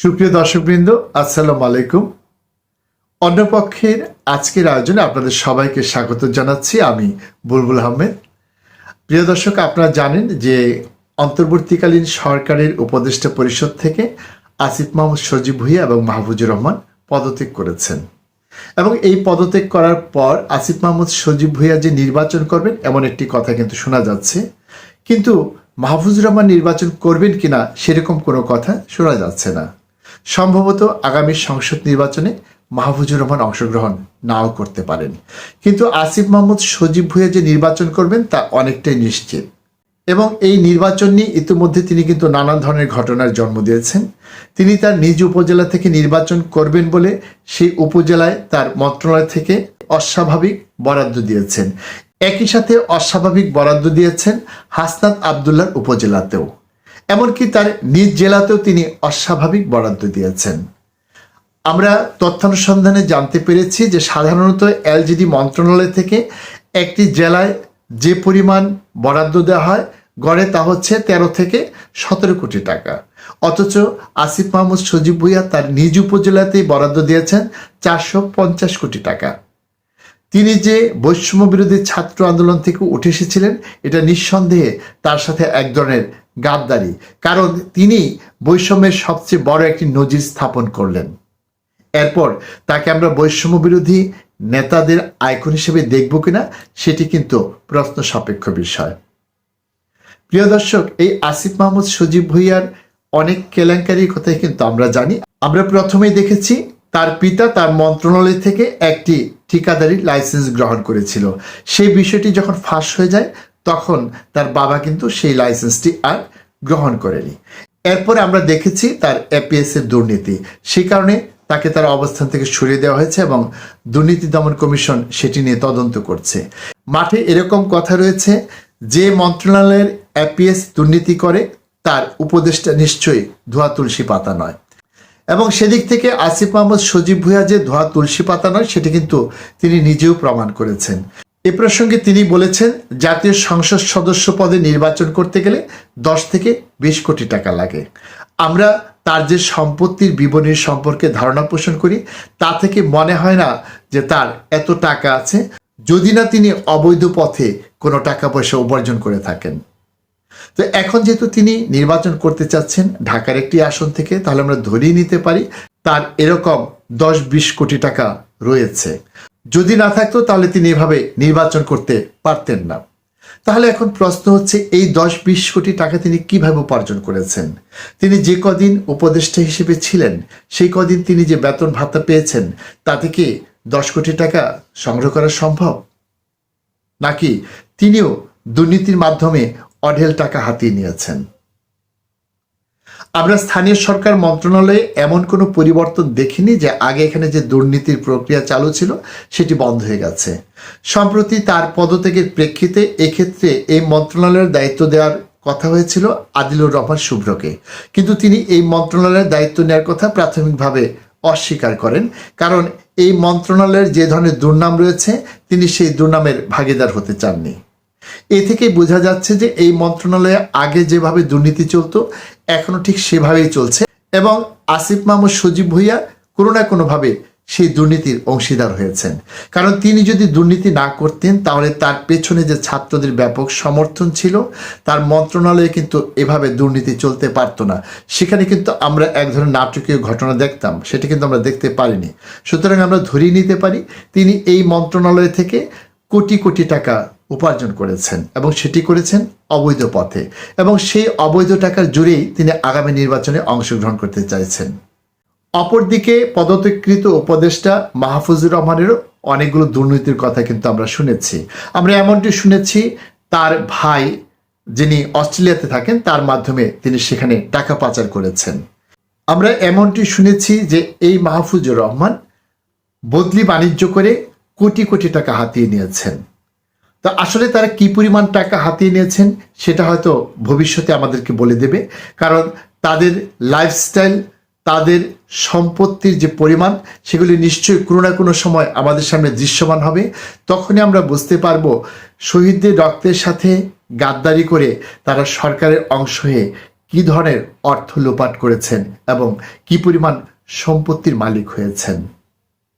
সুপ্রিয় দর্শকবৃন্দ, আসসালামু আলাইকুম। অন্যপক্ষের আজকের আয়োজনে আপনাদের সবাইকে স্বাগত জানাচ্ছি আমি বুলবুল আহমেদ। প্রিয় দর্শক, আপনারা জানেন যে অন্তর্বর্তীকালীন সরকারের উপদেষ্টা পরিষদ থেকে আসিফ মাহমুদ সজীব ভুইয়া এবং মাহফুজুর রহমান পদত্যাগ করেছেন। এবং এই পদত্যাগ করার পর আসিফ মাহমুদ সজীব ভুইয়া যে নির্বাচন করবেন, এমন একটি কথা কিন্তু শোনা যাচ্ছে। কিন্তু মাহফুজুর রহমান নির্বাচন করবেন কিনা, সেরকম কোনো কথা শোনা যাচ্ছে না। সম্ভবত আগামী সংসদ নির্বাচনে মাহফুজুর রহমান অংশগ্রহণ নাও করতে পারেন। কিন্তু আসিফ মাহমুদ সজীব ভুইয়া যে নির্বাচন করবেন তা অনেকটাই নিশ্চিত। এবং এই নির্বাচন নিয়ে ইতিমধ্যে তিনি কিন্তু নানান ধরনের ঘটনার জন্ম দিয়েছেন। তিনি তার নিজ উপজেলা থেকে নির্বাচন করবেন বলে সেই উপজেলায় তার মন্ত্রণালয় থেকে অস্বাভাবিক বরাদ্দ দিয়েছেন। একই সাথে অস্বাভাবিক বরাদ্দ দিয়েছেন হাসনাত আবদুল্লার উপজেলাতেও। এমনকি তার নিজ জেলাতেও তিনি অস্বাভাবিক বরাদ্দ দিয়েছেন। আমরা তথ্যানুসন্ধানে জানতে পেরেছি যে সাধারণত এলজিডি মন্ত্রণালয় থেকে একটি জেলায় যে পরিমাণ বরাদ্দ দেওয়া হয়, গড়ে তা হচ্ছে তেরো থেকে সতেরো কোটি টাকা। অথচ আসিফ মাহমুদ সজীব ভুইয়া তার নিজ উপজেলাতেই বরাদ্দ দিয়েছেন চারশো পঞ্চাশ কোটি টাকা। তিনি যে বৈষম্য বিরোধী ছাত্র আন্দোলন থেকে উঠে এসেছিলেন, এটা নিঃসন্দেহে তার সাথে এক ধরনের গাদ্দারি। কারণ তিনি বৈষম্যের সবচেয়ে বড় একটি নজির স্থাপন করলেন। এরপর তাকে আমরা বৈষম্য বিরোধী নেতাদের আইকন হিসেবে দেখব কিনা, সেটি কিন্তু প্রশ্ন সাপেক্ষ বিষয়। প্রিয় দর্শক, এই আসিফ মাহমুদ সজীব ভুইয়ার অনেক কেলেঙ্কারির কথাই কিন্তু আমরা জানি। আমরা প্রথমেই দেখেছি, তার পিতা তার মন্ত্রণালয় থেকে একটি ঠিকাদারি লাইসেন্স গ্রহণ করেছিল। সেই বিষয়টি যখন ফাঁস হয়ে যায়, তখন তার বাবা কিন্তু সেই লাইসেন্সটি আর গ্রহণ করেনি। এরপরে আমরা দেখেছি তার এপিএস এর দুর্নীতি। সেই কারণে তাকে তার অবস্থান থেকে সরিয়ে দেওয়া হয়েছে এবং দুর্নীতি দমন কমিশন সেটি নিয়ে তদন্ত করছে। মাঠে এরকম কথা রয়েছে যে মন্ত্রণালয়ের এপিএস দুর্নীতি করে, তার উপদেষ্টা নিশ্চয়ই ধোয়া তুলসী পাতা নয়। এবং সেদিক থেকে আসিফ মাহমুদ সজীব ভুইয়া যে ধোয়া তুলসী পাতা নয়, সেটি কিন্তু তিনি নিজেও প্রমাণ করেছেন। এ প্রসঙ্গে তিনি বলেছেন, জাতীয় সংসদ সদস্য পদে নির্বাচন করতে গেলে দশ থেকে বিশ কোটি টাকা লাগে। আমরা তার যে সম্পত্তির বিবরণী সম্পর্কে ধারণা পোষণ করি, তা থেকে মনে হয় না যে তার এত টাকা আছে, যদি না তিনি অবৈধ পথে কোনো টাকা পয়সা উপার্জন করে থাকেন। তো এখন যেহেতু তিনি নির্বাচন করতে চাচ্ছেন, ঢাকার একটি আসন থেকে, তাহলে আমরা ধরিয়ে নিতে পারি, তার এরকম দশ বিশ কোটি টাকা রয়েছে। যদি না থাকতো, তাহলে তিনি এভাবে নির্বাচন করতে পারতেন না। তাহলে এখন প্রশ্ন হচ্ছে, এই দশ বিশ কোটি টাকা তিনি কীভাবে উপার্জন করেছেন? তিনি যে কদিন উপদেষ্টা হিসেবে ছিলেন, সেই কদিন তিনি যে বেতন ভাতা পেয়েছেন তা থেকে দশ কোটি টাকা সংগ্রহ করা সম্ভব? নাকি তিনিও দুর্নীতির মাধ্যমে অঢেল টাকা হাতিয়ে নিয়েছেন। আমরা স্থানীয় সরকার মন্ত্রণালয়ে এমন কোনো পরিবর্তন দেখিনি যে আগে এখানে যে দুর্নীতির প্রক্রিয়া চালু ছিল, সেটি বন্ধ হয়ে গেছে। সম্প্রতি তার পদত্যাগের প্রেক্ষিতে এক্ষেত্রে এই মন্ত্রণালয়ের দায়িত্ব দেওয়ার কথা হয়েছিল আদিলুর রহমান শুভ্রকে। কিন্তু তিনি এই মন্ত্রণালয়ের দায়িত্ব নেওয়ার কথা প্রাথমিকভাবে অস্বীকার করেন, কারণ এই মন্ত্রণালয়ের যে ধরনের দুর্নাম রয়েছে, তিনি সেই দুর্নামের ভাগিদার হতে চাননি। এ থেকে বোঝা যাচ্ছে যে এই মন্ত্রণালয়ে আগে যেভাবে দুর্নীতি চলতো, এখনও ঠিক সেভাবেই চলছে। এবং আসিফ মাহমুদ সজীব ভুইয়া কোনো না কোনোভাবে সেই দুর্নীতির অংশীদার হয়েছেন। কারণ তিনি যদি দুর্নীতি না করতেন, তাহলে তার পেছনে যে ছাত্রদের ব্যাপক সমর্থন ছিল, তার মন্ত্রণালয়ে কিন্তু এভাবে দুর্নীতি চলতে পারতো না। সেখানে কিন্তু আমরা এক ধরনের নাটকীয় ঘটনা দেখতাম, সেটা কিন্তু আমরা দেখতে পারিনি। সুতরাং আমরা ধরিয়ে নিতে পারি, তিনি এই মন্ত্রণালয় থেকে কোটি কোটি টাকা উপার্জন করেছেন এবং সেটি করেছেন অবৈধ পথে এবং সেই অবৈধ টাকার জুড়েই তিনি আগামী নির্বাচনে অংশগ্রহণ করতে চাইছেন। অপরদিকে পদত্যাগকৃত উপদেষ্টা মাহফুজুর রহমানেরও অনেকগুলো দুর্নীতির কথা কিন্তু আমরা শুনেছি। আমরা এমনটি শুনেছি, তার ভাই যিনি অস্ট্রেলিয়াতে থাকেন, তার মাধ্যমে তিনি সেখানে টাকা পাচার করেছেন। আমরা এমনটি শুনেছি যে এই মাহফুজুর রহমান বদলি বাণিজ্য করে কোটি কোটি টাকা হাতিয়ে নিয়েছেন। তো আসলে তারা কি পরিমাণ টাকা হাতিয়ে নিয়েছেন সেটা হয়তো ভবিষ্যতে আমাদেরকে বলে দেবে। কারণ তাদের লাইফস্টাইল তাদের সম্পত্তির যে পরিমাণ, সেগুলি নিশ্চয়ই কোনো না কোনো সময় আমাদের সামনে দৃশ্যমান হবে। তখনই আমরা বুঝতে পারব শহীদদের রক্তের সাথে গাদ্দারি করে তারা সরকারের অংশ হয়ে কি ধরনের অর্থ লোপাট করেছেন এবং কি পরিমাণ সম্পত্তির মালিক হয়েছেন।